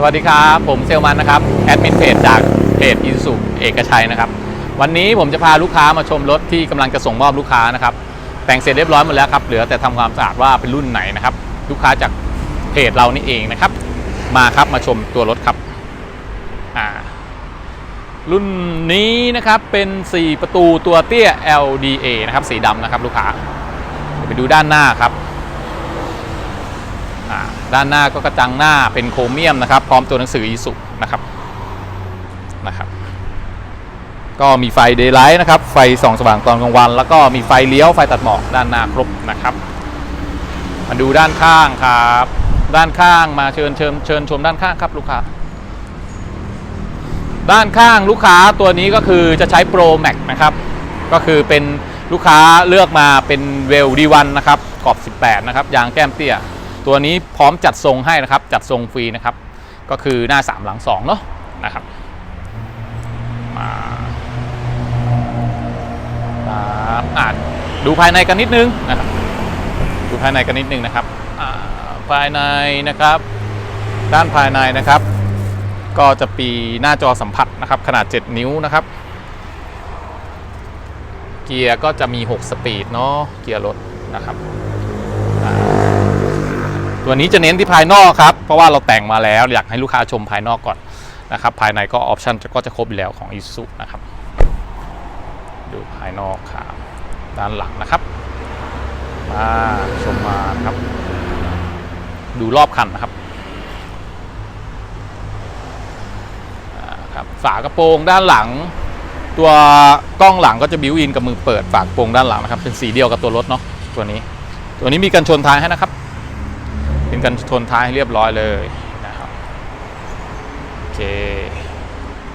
สวัสดีครับ ผมเซลมันนะครับแอดมินเพจจากเพจอินสุเอกชัยนะครับวันนี้ผมจะพาลูกค้ามาชมรถที่กำลังจะส่งมอบลูกค้านะครับแต่งเสร็จเรียบร้อยหมดแล้วครับเหลือแต่ทำความสะอาดว่าเป็นรุ่นไหนนะครับลูกค้าจากเพจเรานี่เองนะครับ มาครับมาชมตัวรถครับอ่ารุ่นนี้นะครับเป็น 4 ประตูตัวเตี้ย LDA นะครับสีดำนะครับลูกค้าไปดูด้านหน้าครับ ด้านหน้าก็กระจังหน้าเป็นโครเมียมนะครับ พร้อมตัวหนังสืออีสุนะครับนะครับ ก็มีไฟเดย์ไลท์นะครับ ไฟส่องสว่างตอนกลางวัน แล้วก็มีไฟเลี้ยวไฟตัดหมอกด้านหน้าครบนะครับ มาดูด้านข้างครับ ด้านข้างมาเชิญเชิญเชิญชมด้านข้างครับลูกค้าด้านข้างลูกค้าตัวนี้ก็คือจะใช้ Pro Max นะครับ ก็คือเป็นลูกค้าเลือกมาเป็นเวลดีวันนะครับขอบ 18 นะครับ ยางแก้มเตี้ย ตัวนี้พร้อมจัดทรงให้นะครับ จัดทรงฟรีนะครับ ก็คือหน้า 3 หลัง2เนาะนะครับมาครับอ่าดูภายในกันนิดนึงนะครับ ดูภายในกันนิดนึงนะครับภายในนะครับ ด้านภายในนะครับ ก็จะปีหน้าจอสัมผัสนะครับ ขนาด 7 นิ้วนะครับ เกียร์ก็จะมี 6 สปีดเนาะเกียร์รถนะครับ ตัวนี้จะเน้นที่ภายนอกครับ เพราะว่าเราแต่งมาแล้วอยากให้ลูกค้าชมภายนอกก่อนนะครับ ภายในก็ออปชันก็จะครบแล้วของ i s u นะครับ ดูภายนอกครับด้านหลังนะครับ มาชมมาครับ ดูรอบคันนะครับครับฝากระโปรงด้านหลัง ตัวกล้องหลังก็จะบิวอินกับมือเปิดฝากระโปรงด้านหลังนะครับ เป็นสีเดียวกับตัวรถเนาะตัวนี้ ตัวนี้มีกันชนท้ายให้นะครับ เป็นกันชนท้ายให้เรียบร้อยเลยนะครับโอเค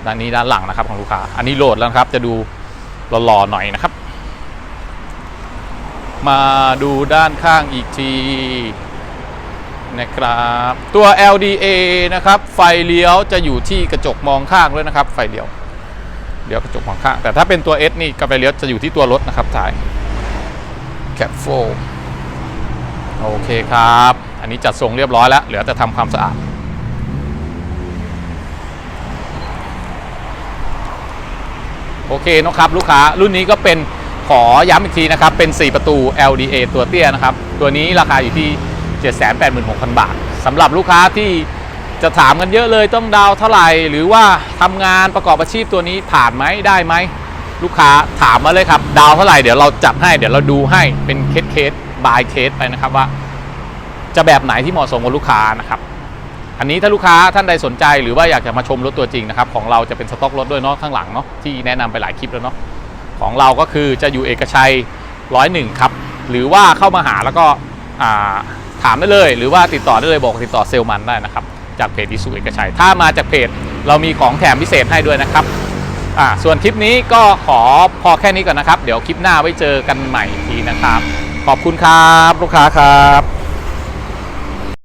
ด้านนี้ด้านหลังนะครับของลูกค้า อันนี้โหลดแล้วครับ จะดูหล่อๆหน่อยนะครับ มาดูด้านข้างอีกทีนะครับ ตัว LDA นะครับ ไฟเลี้ยวจะอยู่ที่กระจกมองข้างด้วยนะครับ ไฟเลี้ยวเลี้ยวกระจกมองข้าง แต่ถ้าเป็นตัว S นี่กระไฟเลี้ยวจะอยู่ที่ตัวรถนะครับท้ายแคปโฟโอเคครับ อันนี้จัดทรงเรียบร้อยแล้ว เหลือแต่ทำความสะอาด โอเคนะครับลูกค้ารุ่นนี้ก็เป็นขอย้ำอีกทีนะครับ เป็น 4 ประตู LDA ตัวเตี้ยนะครับ ตัวนี้ราคาอยู่ที่ 786,000 บาทสำหรับลูกค้าที่จะถามกันเยอะเลยต้องดาวเท่าไหร่ หรือว่าทำงานประกอบอาชีพตัวนี้ผ่านไหมได้ไหมลูกค้าถามมาเลยครับ ดาวเท่าไหร่เดี๋ยวเราจัดให้เดี๋ยวเราดูให้เป็นเคสเคสบายเคสไปนะครับว่า จะแบบไหนที่เหมาะสมกับลูกค้านะครับอันนี้ถ้าลูกค้าท่านใดสนใจหรือว่าอยากจะมาชมรถตัวจริงนะครับของเราจะเป็นสต็อกรถด้วยเนาะข้างหลังเนาะที่แนะนำไปหลายคลิปแล้วเนาะของเราก็คือจะอยู่เอกชัยร้อยหนึ่งครับหรือว่าเข้ามาหาแล้วก็ถามได้เลย หรือว่าติดต่อได้เลยบอกติดต่อเซลมันได้นะครับจากเพจดิสุเอกชัย ถ้ามาจากเพจเรามีของแถมพิเศษให้ด้วยนะครับอ่าส่วนคลิปนี้ก็ขอพอแค่นี้ก่อนนะครับ เดี๋ยวคลิปหน้าไว้เจอกันใหม่ทีนะครับ ขอบคุณครับลูกค้าครับ